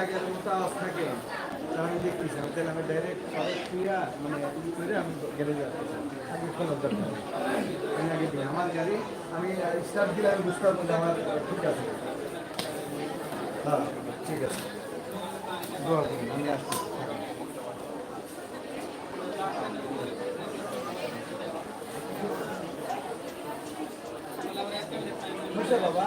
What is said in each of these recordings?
আগের মতো আওয়াজ থাকে আমি দেখতেছি। আমি তাহলে আমি ডাইরেক্ট সবাই ফিরা মানে করে আমি গেলে যাচ্ছি আগে আমি আগে আমার গাড়ি, আমি স্টার্ট দিলে আমি বুঝতে পারব যে আমার ঠিক আছে। হ্যাঁ ঠিক আছে। দোয়া আমি আসছি। বাবা।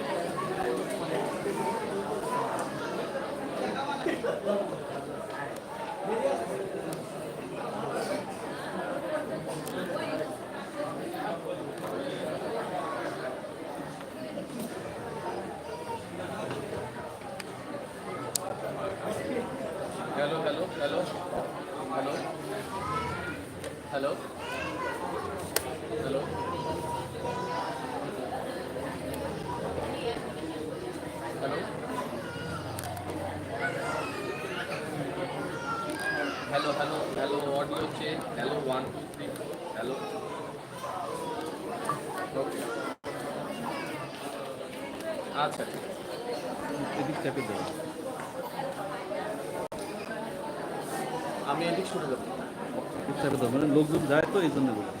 Hello hello hello hello hello hello hello hello hello audio check hello one two three hello আচ্ছা। ঠিক আছে। এদিক দেবো আমি এদিক সরে যাব মানে লোকজন যায় তো এই জন্য বলছি।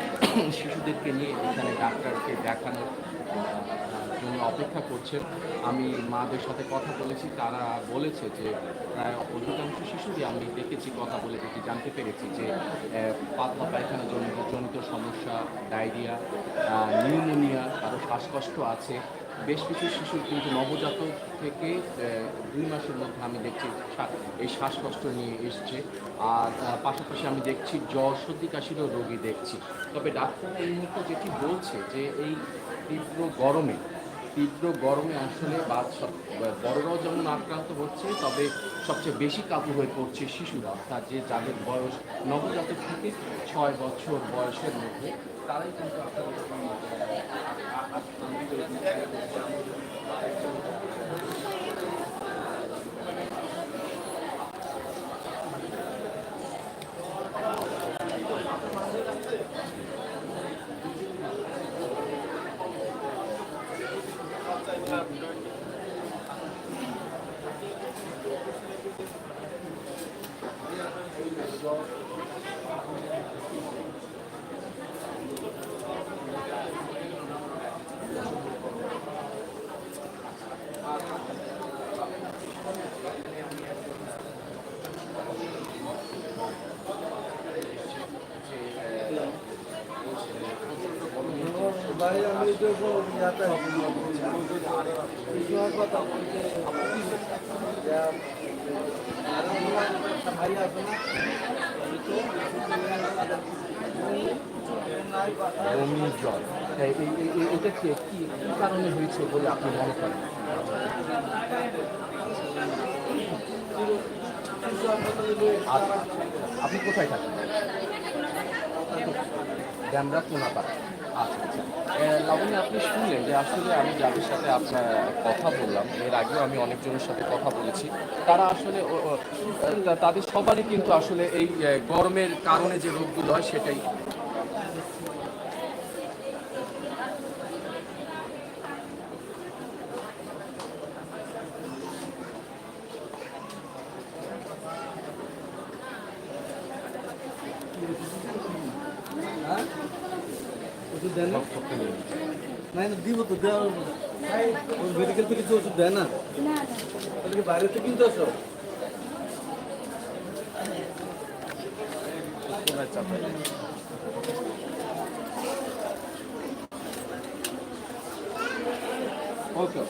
শিশুদেরকে নিয়ে এখানে ডাক্তারকে দেখানোর জন্য অপেক্ষা করছেন। আমি মাদের সাথে কথা বলেছি, তারা বলেছে যে, প্রায় অধিকাংশ শিশুরই আমি দেখেছি, কথা বলে যেটি জানতে পেরেছি যে পাতলা পায়খানা জনিত জনিত সমস্যা, ডায়রিয়া নিউমোনিয়া, কারও শ্বাসকষ্ট আছে। বেশ কিছু শিশুর কিন্তু নবজাতক থেকে দুই মাসের মধ্যে আমি দেখছি এই শ্বাসকষ্ট নিয়ে এসছে। আর পাশাপাশি আমি দেখছি জ্বর, সর্দি, কাশিরও রোগী দেখছি। তবে ডাক্তার এই মুহূর্তে যেটি বলছে যে এই তীব্র গরমে তীব্র গরমে আসলে সব- বড়রাও যেমন আক্রান্ত হচ্ছে, তবে সবচেয়ে বেশি কাবু হয়ে পড়ছে শিশুরা। তার যে যাদের বয়স, নবজাতক থেকে ছয় বছর বয়সের মধ্যে, তারাই কিন্তু আপনাদের বমি এই- এই- এটা কি কি কি কারণে হয়েছে বলে আপনি মনে করেন? আচ্ছা, আপনি কোথায় থাকেন? ড্যামরা কোনাপাড়া। আচ্ছা আচ্ছা। লাবণী আপনি শুনলেন যে আসলে আমি যাদের সাথে আপনার কথা বললাম, এর আগেও আমি অনেকজনের সাথে কথা বলেছি, তারা আসলে তাদের সবারই কিন্তু আসলে এই গরমের কারণে যে রোগগুলো হয় সেটাই ওষুধ দেন না না না, দিব তো দেওয়ার মেডিকেল থেকে কিছু ওষুধ দেয় না। তাহলে বাইরে থেকে কিনতে আসো? ওকে।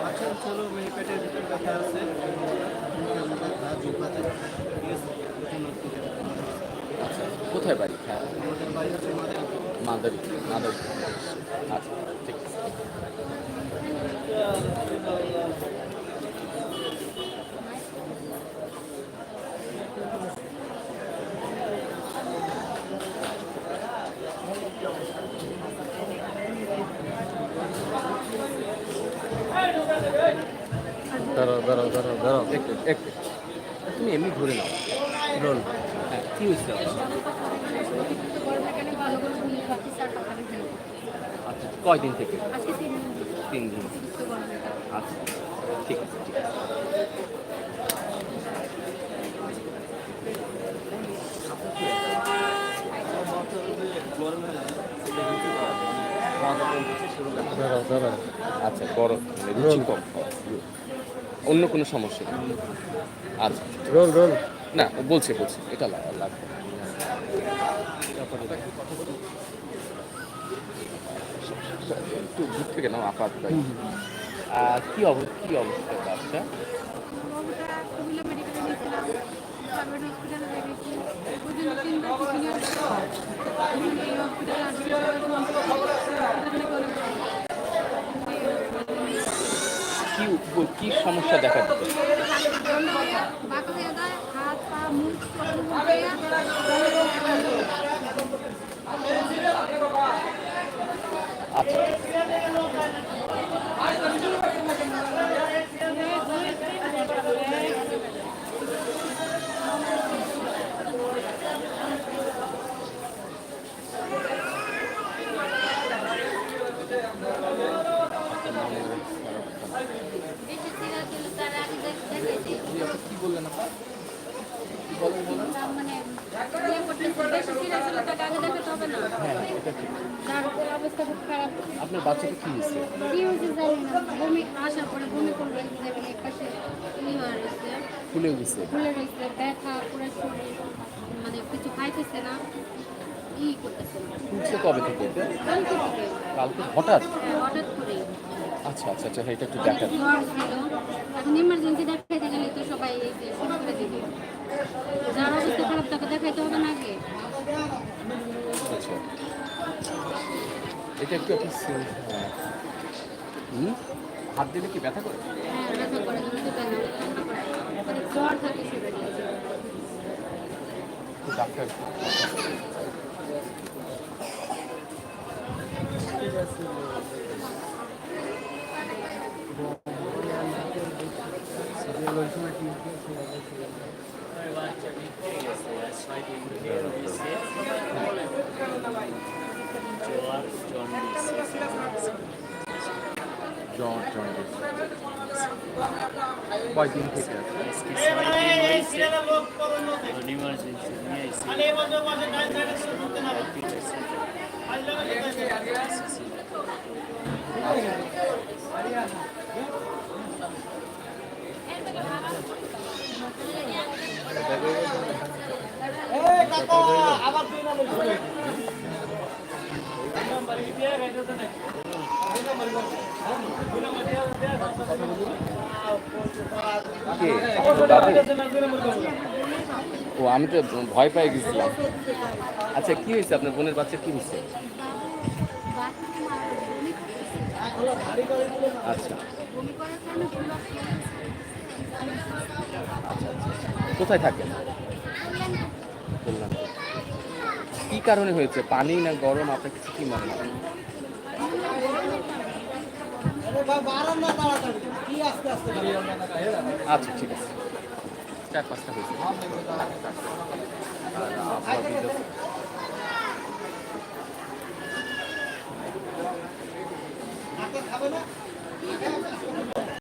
আচ্ছা চলো মেয়ে পেটের ভিতরে ব্যথা আছে আচ্ছা কোথায় বাড়ি? হ্যাঁ। মাদারি মাদারি। আচ্ছা ঠিক দাঁড়াও দাঁড়াও দাঁড়াও দাঁড়াও। একটু একটু। তুমি এমনি ঘুরে নাও। রোল। হ্যাঁ কি হয়েছে? আপনার? আচ্ছা কয়দিন থেকে? তিন দিন আচ্ছা ঠিক আছে, ঠিক আচ্ছা মানে রুচি কম। অন্য কোনো সমস্যা? আচ্ছা। Roll roll. না বলছে বলছে এটা লাগবে একটু দূর থেকে নাও আপাত আর কি অবস্থা কি অবস্থা বাচ্চা? হসপিটালে কি কি সমস্যা দেখা দিত আচ্ছা বেশি সিরিয়াস হলে তার আগে দেখ- দেখাইতে জি, আপনি কি বললেন আপা কি বলেন বলেন তার মানে ইয়ে করতেছে বেশি সিরিয়াস হলে তাকে আগে দেখাতে হবে না হ্যাঁ এটা ঠিক তার অবস্থা খুব খারাপ। আপনার বাচ্চাকে কি হয়েছে? কি হয়েছে জানি না। বমি আসার পরে বমি করবে দেখেন এক পাশে ফুলে গেছে। ফুলে রয়েছে ব্যথা পুরো শরীর মানে কিছু খাইতেছে না। ই করতেছে। ফুলছে কবে থেকে? কালকে থেকে। কালকে হঠাৎ? হ্যাঁ, হঠাৎ করে আচ্ছা আচ্ছা আচ্ছা এটা একটু দেখা এখন ইমার্জেন্সি দেখাইতে গেলে তো সবাই এই যে শুরু করে দিবে যার অবস্থা খারাপ তাকে দেখাইতে হবে না আগে। এটা একটু আপনি হ্যাঁ। হুম? হাত দিলে কি ব্যথা করে? হ্যাঁ ব্যথা করে ধরতে পারে না জ্বর ডাক্তার জ্বর জন্ডিস কয়দিন থেকে দাদু? ও, আমি তো ভয় পেয়ে গেছিলাম। আচ্ছা কি হয়েছে? আপনার বোনের বাচ্চা কি হয়েছে? আচ্ছা। ব্লক আচ্ছা আচ্ছা। কোথায় থাকেন? কি কারণে হয়েছে? পানি না গরম? আপনার কিছু কি মনে হয়? আচ্ছা ঠিক আছে। চার পাঁচটা হয়েছে। বিদ্যুৎ খাবে না?